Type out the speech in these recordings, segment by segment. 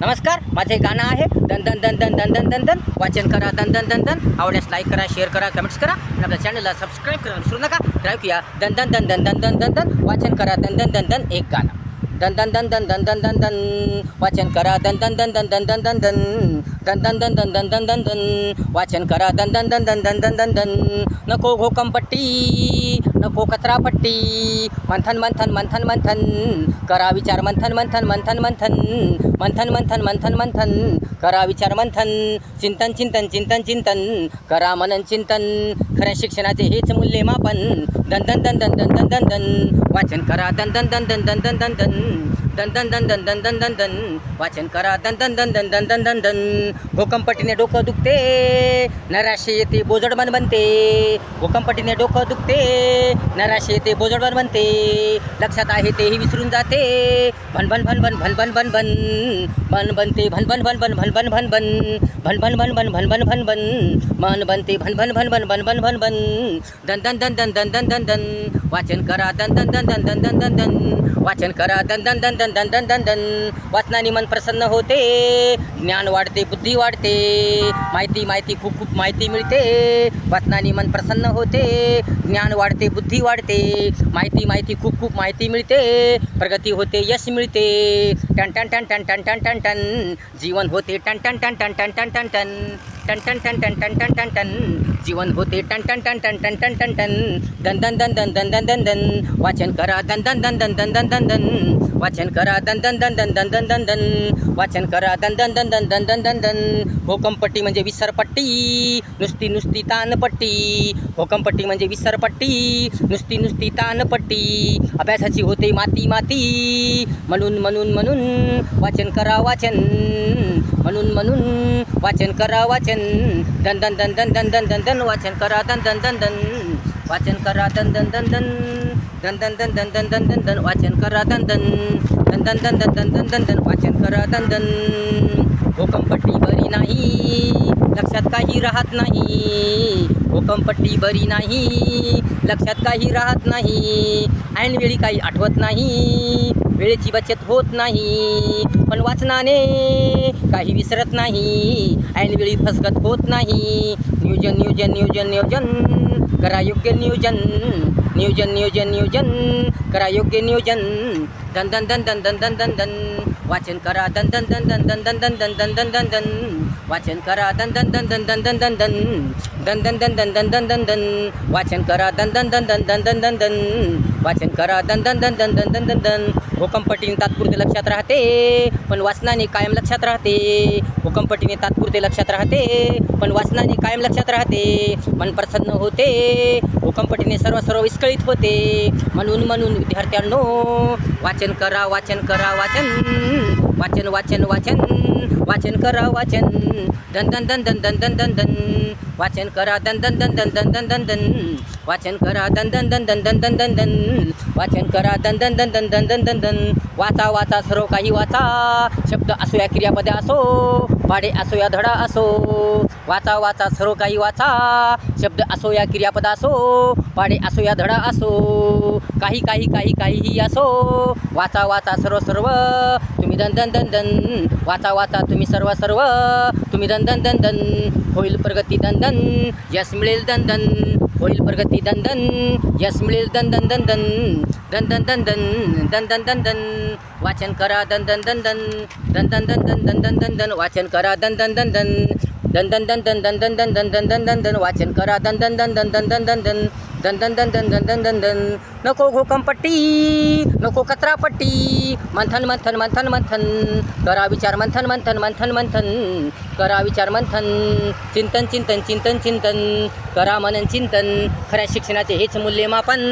नमस्कार माझे गाणं आहे दन दन दन दन दन दन दन दन वाचन करा दन दन दन दन आवडल्यास लाईक करा शेअर करा कमेंट्स करा आणि आपल्या चॅनलला सबस्क्राईब करा विसरू नका तर ऐकूया दन दन दन दन दन दन दन दन वाचन करा दन दन दन दन एक गाणं दन दन दन दन दन दन दन दन वाचन करा दन दन दन दन दन दन दन दन दन दन दन दन दन दन दन दन वाचन करा दन दन दन दन दन दन दन दन नको घोकमपट्टी नको कचरापट्टी मंथन मंथन मंथन मंथन करा विचार मंथन मंथन मंथन मंथन मंथन मंथन मंथन मंथन करा विचार मंथन चिंतन चिंतन चिंतन चिंतन करा मनन चिंतन खऱ्या शिक्षणाचे हेच मूल्यमापन दन दन दन दन दन दन दन दन वाचन करा दन दन दन दन दन दन दन दन दन दन दन दन दन दन दन दन वाचन करा दन दन दन दन दन दन दन दन भूकंपटीने डोकं दुखते नराशे येते बोजडबन बनते भूकंपटीने डोकं दुखते नराशे येते बोजडबन बनते लक्षात आहे तेही विसरून जाते भन भन भन भन भन भन भन भन मन बनते भन भन भन भन भन भन भन भन भन भन भन भन भन भन भन भन मन बनते भन भन भन भन भन भन भन भन दन दन दन दन दन दन दन दन वाचन करा दन दन दन दन दन दन दन दन वाचन करा दन दन दन दन दन दन दन दन वाचनाने मन प्रसन्न होते ज्ञान वाढते बुद्धी वाढते माहिती माहिती खूप खूप माहिती मिळते वाचनाने मन प्रसन्न होते ज्ञान वाढते बुद्धी वाढते माहिती माहिती खूप खूप माहिती मिळते प्रगती होते यश मिळते टन टन टन टन टन टन टन टन जीवन होते टन टन टन टन टन टन टन टन टन टन टन टन टन टन टन जीवन होते टन टन टन टन टन टन टन टन दन दन दन दन दन दन दन दन वाचन करा दन दन दन दन दन दन दन दन वाचन करा दन दन दन दन दन दन दन दन वाचन करा दन दन दन दन दन दन दन दन भोकंपट्टी म्हणजे विसरपट्टी नुसती नुसती तानपट्टी भोकंपट्टी म्हणजे विसरपट्टी नुसती नुसती तानपट्टी अभ्यासाची होते माती माती म्हणून म्हणून म्हणून वाचन करा वाचन म्हणून म्हणून वाचन करा वाचन दन दन दन दन दन दन दन दन वाचन करा दन दन दन दन वाचन करा दन दन दन दन दन दन दन दन दन दन दन दन वाचन करा दन दन दन दन दन दन दन दन दन दन वाचन करा दन दन भूकंपट्टी बरी नाही लक्षात काही राहत नाही भूकंपट्टी बरी नाही लक्षात काही राहत नाही ऐनवेळी काही आठवत नाही वेळेची बचत होत नाही पण वाचनाने काही विसरत नाही ऐनवेळी फसगत होत नाही नियोजन नियोजन नियोजन नियोजन करा योग्य नियोजन नियोजन नियोजन नियोजन करा योग्य नियोजन दन दन दन दन दन दन दन दन वाचन करा दन दन दन दन दन दन दन दन दन दन दन दन वाचन करा दन दन दन दन दन दन दन दन दन दन दन दन दन दन दन दन वाचन करा दन दन दन दन दन दन दन दन वाचन करा दन दन दन दन दन दन दन दन भूकंपटीने तात्पुरते लक्षात राहते पण वाचनाने कायम लक्षात राहते भूकंपटीने तात्पुरते लक्षात राहते पण वाचनाने कायम लक्षात राहते मन प्रसन्न होते भूकंपटीने सर्व सर्व विस्कळीत होते म्हणून म्हणून विद्यार्थ्यांनो वाचन करा वाचन करा वाचन वाचन वाचन वाचन वाचन करा वाचन दन दन दन दन दन दन दन दन वाचन करा दन दन दन दन दन दन दन दन वाचन करा दन दन दन दन दन दन दन दन वाचन करा दन दन दन दन दन दन दन दन वाचा वाचा सर्व काही वाचा शब्द असो या क्रियापदे असो पाडे असो या धडा असो वाचा वाचा सर्व काही वाचा शब्द असो या क्रियापद असो पाडे असो या धडा असो काही काही काही काहीही असो वाचा वाचा सर्व सर्व तुम्ही दन दन दन दन वाचा वाचा तुम्ही सर्व सर्व तुम्ही दन दन दन दन होईल प्रगती दन दन यश मिळेल दन दन होईल प्रगती दन दन यश मिळेल दन दन दन दन दन दंदन वाचन करा दन दन दन दन दन दन दन वाचन करा दन दन दन दन दन दन दन दन दन दन वाचन करा दन दन दन दन दन दन दन दन दन दन दन दन नको घोकंपट्टी नको कचरापट्टी मंथन मंथन मंथन मंथन करा विचार मंथन मंथन मंथन मंथन करा विचार मंथन चिंतन चिंतन चिंतन चिंतन करा मनन चिंतन खऱ्या शिक्षणाचे हेच मूल्यमापन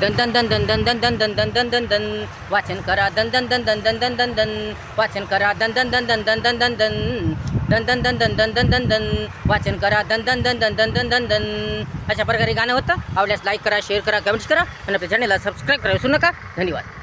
दन दन दन दन दन दन दन दन दन दन दन वाचन करा दन दन दन दन दन दन दन दन वाचन करा दन दन दन दन दन दन दन दन दन दन दन दन दन दन दन दन वाचन करा दन दन दन दन दन दन दन दन अशा प्रकारे गाणं होतं आवडल्यास लाईक करा शेअर करा कमेंट्स करा आणि आपल्या चॅनलला सबस्क्राईब करा विसरू नका धन्यवाद